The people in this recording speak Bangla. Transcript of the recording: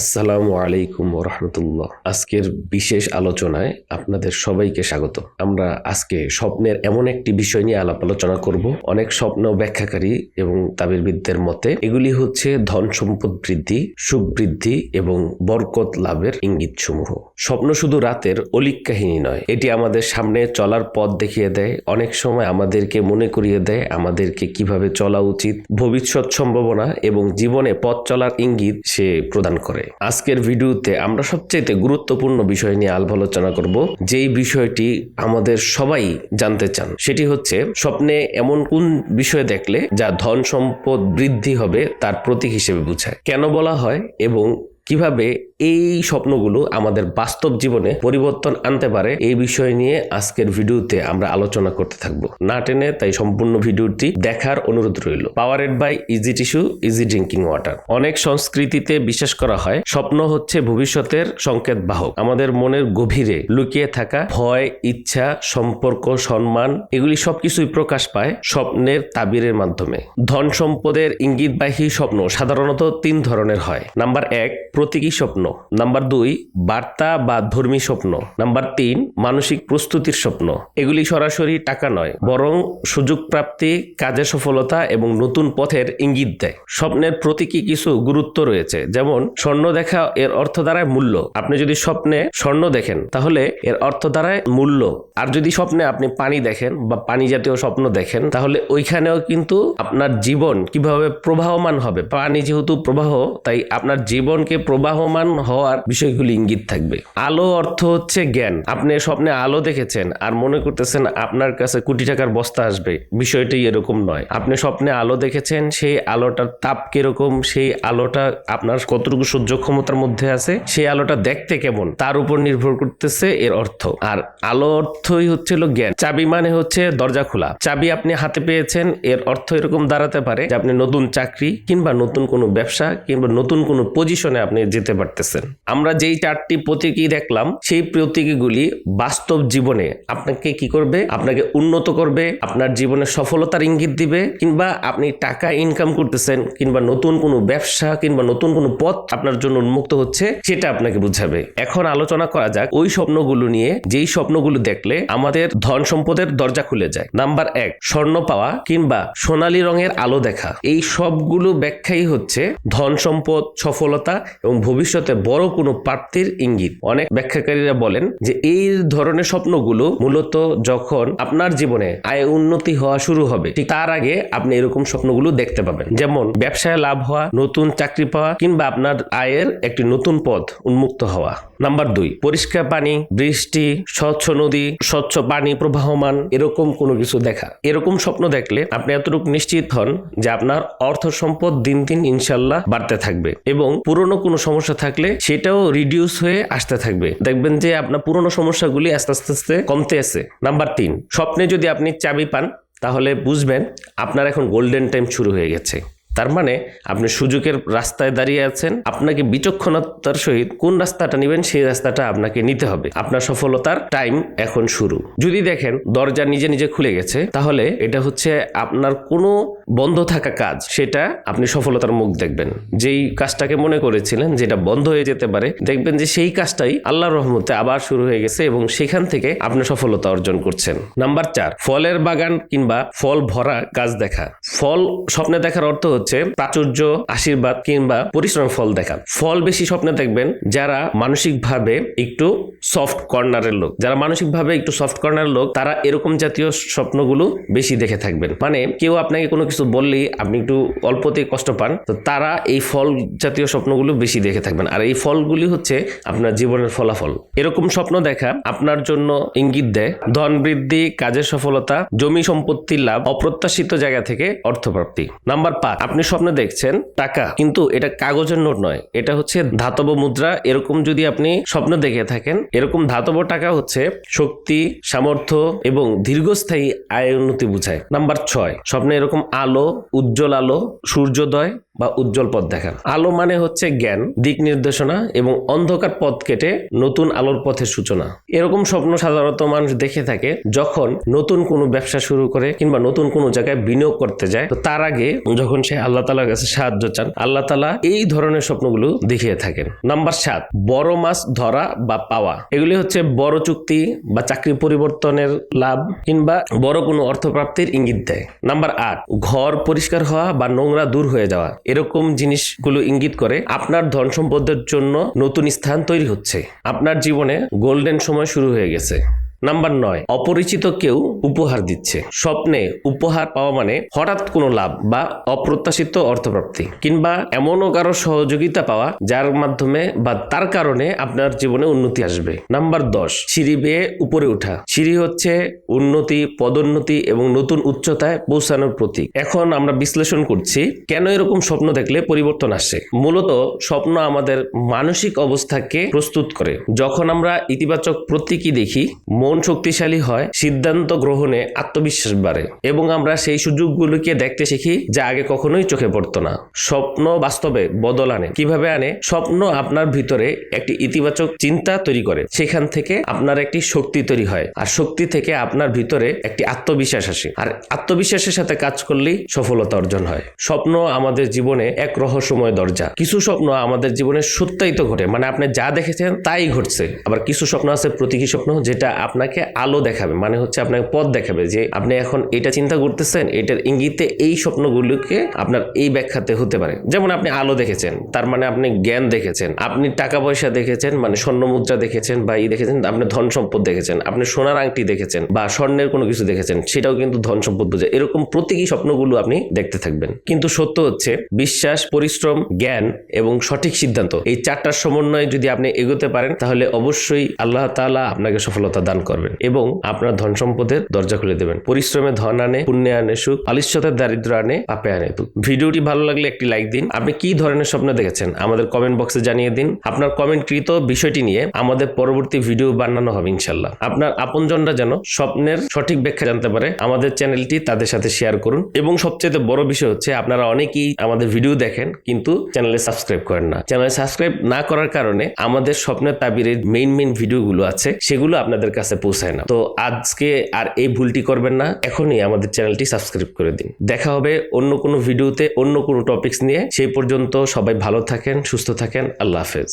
আসসালামু আলাইকুম রহমতুল্লাহ। আজকের বিশেষ আলোচনায় আপনাদের সবাইকে স্বাগত। আমরা আজকে স্বপ্নের এমন একটি বিষয় নিয়ে আলাপ আলোচনা করব। অনেক স্বপ্ন ব্যাখ্যাকারী এবং তাবিরবিদদের মতে এগুলি হচ্ছে ধন সম্পদ বৃদ্ধি, সুখ বৃদ্ধি এবং বরকত লাভের ইঙ্গিত সমূহ স্বপ্ন শুধু রাতের অলিক কাহিনী নয়, এটি আমাদের সামনে চলার পথ দেখিয়ে দেয়, অনেক সময় আমাদেরকে মনে করিয়ে দেয় আমাদেরকে কীভাবে চলা উচিত, ভবিষ্যৎ সম্ভাবনা এবং জীবনে পথ চলার ইঙ্গিত সে প্রদান করে। আজকের ভিডিওতে আমরা সবচেয়ে গুরুত্বপূর্ণ বিষয় নিয়ে আলাপ আলোচনা করব, যেই বিষয়টি আমাদের সবাই জানতে চান। সেটি হচ্ছে, স্বপ্নে এমন কোন বিষয় দেখলে যা ধন সম্পদ বৃদ্ধি হবে তার প্রতীক হিসেবে বোঝায়? কেন বলা হয় এবং কীভাবে এই স্বপ্নগুলো আমাদের বাস্তব জীবনে পরিবর্তন আনতে পারে, এই বিষয় নিয়ে আজকের ভিডিওতে আমরা আলোচনা করতে থাকব। না টেনে তাই সম্পূর্ণ ভিডিওটি দেখার অনুরোধ রইল। Powered by easy tissue easy drinking water অনেক সংস্কৃতিতে বিশ্বাস করা হয়, স্বপ্ন হচ্ছে ভবিষ্যতের সংকেত বাহক আমাদের মনের গভীরে লুকিয়ে থাকা, ভয়, ইচ্ছা, সম্পর্ক, সম্মান, এগুলি সবকিছুই প্রকাশ পায় স্বপ্নের তাবিরের মাধ্যমে। ধন সম্পদের ইঙ্গিতবাহী স্বপ্ন সাধারণত তিন ধরনের হয়। নাম্বার এক, প্রতীকী স্বপ্ন। নাম্বার দুই, বার্তা বা ধর্মী স্বপ্ন। নাম্বার তিন, মানসিক প্রস্তুতির স্বপ্ন। এগুলি সরাসরি টাকা নয়, বরং সুযোগ প্রাপ্তি কাজের সফলতা এবং নতুন পথের ইঙ্গিত দেয়। স্বপ্নের প্রতীকী কিছু গুরুত্ব রয়েছে, যেমন স্বর্ণ দেখা এর অর্থ দ্বারায় মূল্য। আপনি যদি স্বপ্নে স্বর্ণ দেখেন, তাহলে এর অর্থ দ্বারায় মূল্য। আর যদি স্বপ্নে আপনি পানি দেখেন বা পানি জাতীয় স্বপ্ন দেখেন, তাহলে ওইখানেও কিন্তু আপনার জীবন কীভাবে প্রবাহমান হবে? পানি যেহেতু প্রবাহ, তাই আপনার জীবনকে প্রবাহমান হওয়ার বিষয়গুলি ইঙ্গিত থাকবে। আলো অর্থ হচ্ছে জ্ঞান। আপনি স্বপ্নে আলো দেখেছেন আর মনে করতেছেন আপনার কাছে কোটি টাকার বস্তা আসবে। বিষয়টি এরকম নয়। আপনি স্বপ্নে আলো দেখেছেন, সেই আলোটার তাপ কীরকম, সেই আলোটা আপনার কতটুকু সহ্য ক্ষমতার মধ্যে আছে, সেই আলোটা দেখতে কেমন, তার উপর নির্ভর করতেছে এর অর্থ। আর আলো অর্থই হচ্ছে হলো জ্ঞান। চাবি মানে হচ্ছে দরজা খোলা। চাবি আপনি হাতে পেয়েছেন, এর অর্থ এরকম দাঁড়াতে পারে যে আপনি নতুন চাকরি কিংবা নতুন কোনো ব্যবসা কিংবা নতুন কোনো পজিশনে আপনি যেতে পারতেছেন। আমরা যেই চারটি প্রতীকী দেখলাম, সেই প্রতীকীগুলি বাস্তব জীবনে আপনাকে কি করবে? আপনাকে উন্নত করবে, আপনার জীবনে সফলতার ইঙ্গিত দিবে, কিংবা আপনি টাকা ইনকাম করতেছেন, কিংবা নতুন কোনো ব্যবসা, কিংবা নতুন কোনো পথ আপনার জন্য উন্মুক্ত হচ্ছে, সেটা আপনাকে বুঝাবে। এখন আলোচনা করা যাক ওই স্বপ্নগুলো নিয়ে। যেই স্বপ্নগুলো দেখলে আমাদের ধন সম্পদের দরজা খুলে যায়। নাম্বার এক, স্বর্ণ পাওয়া কিংবা সোনালী রঙের আলো দেখা। এই সবগুলো ব্যাখ্যাই হচ্ছে ধন সম্পদ, সফলতা এবং ভবিষ্যতে বড় কোনো প্রাপ্তির ইঙ্গিত। অনেক ব্যাখ্যাকারীরা বলেন যে এই ধরনের স্বপ্নগুলো মূলত যখন আপনার জীবনে আয় উন্নতি হওয়া শুরু হবে, ঠিক তার আগে আপনি এরকম স্বপ্নগুলো দেখতে পাবেন। যেমন ব্যবসায় লাভ হওয়া, নতুন চাকরি পাওয়া, কিংবা আপনার আয়ের একটি নতুন পথ উন্মুক্ত হওয়া। নাম্বার দুই, পরিষ্কার পানি, বৃষ্টি, স্বচ্ছ নদী, স্বচ্ছ পানি প্রবাহমান, এরকম কোনো কিছু দেখা। এরকম স্বপ্ন দেখলে আপনি এতটুকু নিশ্চিত হন যে আপনার অর্থ সম্পদ দিন দিন ইনশাল্লাহ বাড়তে থাকবে এবং পুরনো কোনো সমস্যা থাকলে সেটাও রিডিউস হয়ে আসতে থাকবে। দেখবেন যে আপনার পুরনো সমস্যাগুলি আস্তে আস্তে আস্তে কমতে আছে। নাম্বার তিন, স্বপ্নে যদি আপনি চাবি পান, তাহলে বুঝবেন আপনার এখন গোল্ডেন টাইম শুরু হয়ে গেছে। তার মানে আপনি সুযোগের রাস্তায় দাঁড়িয়ে আছেন, আপনাকে বিচক্ষণতার সহিত কোন রাস্তাটা নেবেন সেই রাস্তাটা আপনাকে নিতে হবে। আপনার সফলতার টাইম এখন শুরু। যদি দেখেন দরজা নিজে নিজে খুলে গেছে, তাহলে এটা হচ্ছে আপনার কোনো বন্ধ থাকা কাজ, সেটা আপনি সফলতার মুখ দেখবেন। যেই কাজটাকে মনে করেছিলেন যেটা বন্ধ হয়ে যেতে পারে, দেখবেন যে সেই কাজটাই আল্লাহর রহমতে আবার শুরু হয়ে গেছে এবং সেখান থেকে আপনি সফলতা অর্জন করছেন। নাম্বার চার, ফলের বাগান কিংবা ফল ভরা গাছ দেখা। ফল স্বপ্নে দেখার অর্থ হচ্ছে প্রাচুর্য, আশীর্বাদ কিংবা পরিশ্রম ফল দেখা। ফল বেশি স্বপ্নে দেখবেন যারা মানসিকভাবে একটু সফট কর্নারের লোক। যারা মানসিকভাবে একটু সফট কর্নারের লোক, তারা এরকম জাতীয় স্বপ্নগুলো বেশি দেখে থাকবেন। মানে কেউ আপনাকে কোনো কিছু বললেই আপনি একটু অল্পতেই কষ্ট পান, তো তারা এই ফল জাতীয় স্বপ্নগুলো বেশি দেখে থাকবেন। আর এই ফলগুলি হচ্ছে আপনার জীবনের ফলাফল। এরকম স্বপ্ন দেখা আপনার জন্য ইঙ্গিত দেয়, ধন বৃদ্ধি, কাজের সফলতা, জমি সম্পত্তির লাভ, অপ্রত্যাশিত জায়গা থেকে অর্থপ্রাপ্তি। নাম্বার পাঁচ আপনি স্বপ্নে দেখছেন টাকা, কিন্তু এটা কাগজের নোট নয়। এটা হচ্ছে ধাতব মুদ্রা। এরকম যদি আপনি স্বপ্ন দেখে থাকেন, এরকম ধাতব টাকা হচ্ছে শক্তি, সামর্থ্য এবং দীর্ঘস্থায়ী আয় উন্নতি বোঝায়। নাম্বার ছয়, স্বপ্নে এরকম আলো, উজ্জ্বল আলো, সূর্যোদয় বা উজ্জ্বল পথ দেখা আলো মানে হচ্ছে জ্ঞান, দিক নির্দেশনা এবং অন্ধকার পথ কেটে নতুন আলোর পথের সূচনা। এরকম স্বপ্ন সাধারণত মানুষ দেখে থাকে, যখন নতুন কোনো ব্যবসা শুরু করে কিংবা নতুন কোনো জায়গায় বিনিয়োগ করতে যায়, তো তার আগে যখন সে আল্লাহ তালার কাছে সাহায্য চান, আল্লাহ তালা এই ধরনের স্বপ্নগুলো দেখিয়ে থাকেন। নাম্বার সাত, বড় মাছ ধরা বা পাওয়া। এগুলি হচ্ছে বড় চুক্তি বা চাকরি পরিবর্তনের লাভ কিংবা বড় কোনো অর্থপ্রাপ্তির ইঙ্গিত দেয়। নাম্বার আট, ঘর পরিষ্কার হওয়া বা নোংরা দূর হয়ে যাওয়া। এরকম জিনিসগুলো ইঙ্গিত করে আপনার ধন সম্পদের জন্য নতুন স্থান তৈরি হচ্ছে। আপনার জীবনে গোল্ডেন সময় শুরু হয়ে গেছে। নাম্বার নয়, অপরিচিত কেউ উপহার দিচ্ছে। স্বপ্নে উপহার পাওয়া মানে হঠাৎ কোনো লাভ বা অপ্রত্যাশিত অর্থপ্রাপ্তি কিংবা এমনও কারও সহযোগিতা পাওয়া যার মাধ্যমে বা তার কারণে আপনার জীবনে উন্নতি আসবে। নাম্বার দশ, সিঁড়ি বেয়ে উপরে ওঠা। সিঁড়ি হচ্ছে উন্নতি, পদোন্নতি এবং নতুন উচ্চতায় পৌঁছানোর প্রতীক। এখন আমরা বিশ্লেষণ করছি, কেন এরকম স্বপ্ন দেখলে পরিবর্তন আসে? মূলত স্বপ্ন আমাদের মানসিক অবস্থাকে প্রস্তুত করে। যখন আমরা ইতিবাচক প্রতীকই দেখি মন শক্তিশালী হয়, সিদ্ধান্ত গ্রহণে আত্মবিশ্বাস বাড়ে এবং আমরা সেই সুযোগগুলোকে দেখতে শিখি যা আগে কখনোই চোখে পড়তো না। স্বপ্ন বাস্তবে বদল আনে। কীভাবে আনে? স্বপ্ন আপনার ভিতরে একটি ইতিবাচক চিন্তা তৈরি করে। সেখান থেকে আপনার একটি শক্তি তৈরি হয় আর শক্তি থেকে আপনার ভিতরে একটি আত্মবিশ্বাস আসে। আর আত্মবিশ্বাসের সাথে কাজ করলেই সফলতা অর্জন হয়। স্বপ্ন আমাদের জীবনে এক রহস্যময় দরজা। কিছু স্বপ্ন আমাদের জীবনে সত্যায়িত ঘটে। মানে আপনি যা দেখেছেন তাই ঘটছে। আবার কিছু স্বপ্ন আছে প্রতীকী স্বপ্ন যেটা আপনাকে আলো দেখাবে মানে হচ্ছে আপনাকে পথ দেখাবে যে আপনি এখন এটা চিন্তা করতেছেন, এটার ইঙ্গিতে এই স্বপ্নগুলোকে আপনার এই ব্যাখ্যাতে হতে পারে। যেমন আপনি আলো দেখেছেন, তার মানে আপনি জ্ঞান দেখেছেন, আপনি টাকা পয়সা দেখেছেন মানে স্বর্ণ মুদ্রা দেখেছেন বা ই দেখেছেন, আপনি ধন সম্পদ দেখেছেন, আপনি সোনার আংটি দেখেছেন বা স্বর্ণের কোনো কিছু দেখেছেন, সেটাও কিন্তু ধন সম্পদ বোঝায় এরকম প্রতীকী স্বপ্নগুলো আপনি দেখতে থাকবেন। কিন্তু সত্য হচ্ছে, বিশ্বাস, পরিশ্রম, জ্ঞান এবং সঠিক সিদ্ধান্ত, এই চারটার সমন্বয়ে যদি আপনি এগোতে পারেন, তাহলে অবশ্যই আল্লাহ তাআলা আপনাকে সফলতা দান করবেন এবং আপনার ধন সম্পদের দরজা খুলে দেবেন। পরিশ্রমে ধন আনে, পুণ্যে আনে, সুখ আলিশ্যতার দারিদ্র আনে, পাপে আনে। দুঃখ ভিডিওটি ভালো লাগলে একটি লাইক দিন। আপনি কি ধরনের স্বপ্ন দেখেছেন? আমাদের কমেন্ট বক্সে জানিয়ে দিন। আপনার কমেন্টকৃত বিষয়টি নিয়ে আমাদের পরবর্তী ভিডিও বানানো হবে ইনশাল্লাহ আপনার আপনজনরা যেন স্বপ্নের সঠিক ব্যাখ্যা জানতে পারে, আমাদের চ্যানেলটি তাদের সাথে শেয়ার করুন। এবং সবচেয়ে বড় বিষয় হচ্ছে, আপনারা অনেকেই আমাদের ভিডিও দেখেন, কিন্তু চ্যানেলে সাবস্ক্রাইব করেন না। চ্যানেলে সাবস্ক্রাইব না করার কারণে আমাদের স্বপ্নের তাবিরের মেইন মেইন ভিডিওগুলো আছে, সেগুলো আপনাদের কাছে পৌঁছায় না। তো আজকে আর এই ভুলটি করবেন না। এখনই আমাদের চ্যানেলটি সাবস্ক্রাইব করে দিন। দেখা হবে অন্য কোনো ভিডিওতে অন্য কোনো টপিকস নিয়ে। সেই পর্যন্ত সবাই ভালো থাকেন, সুস্থ থাকেন। আল্লাহ হাফেজ।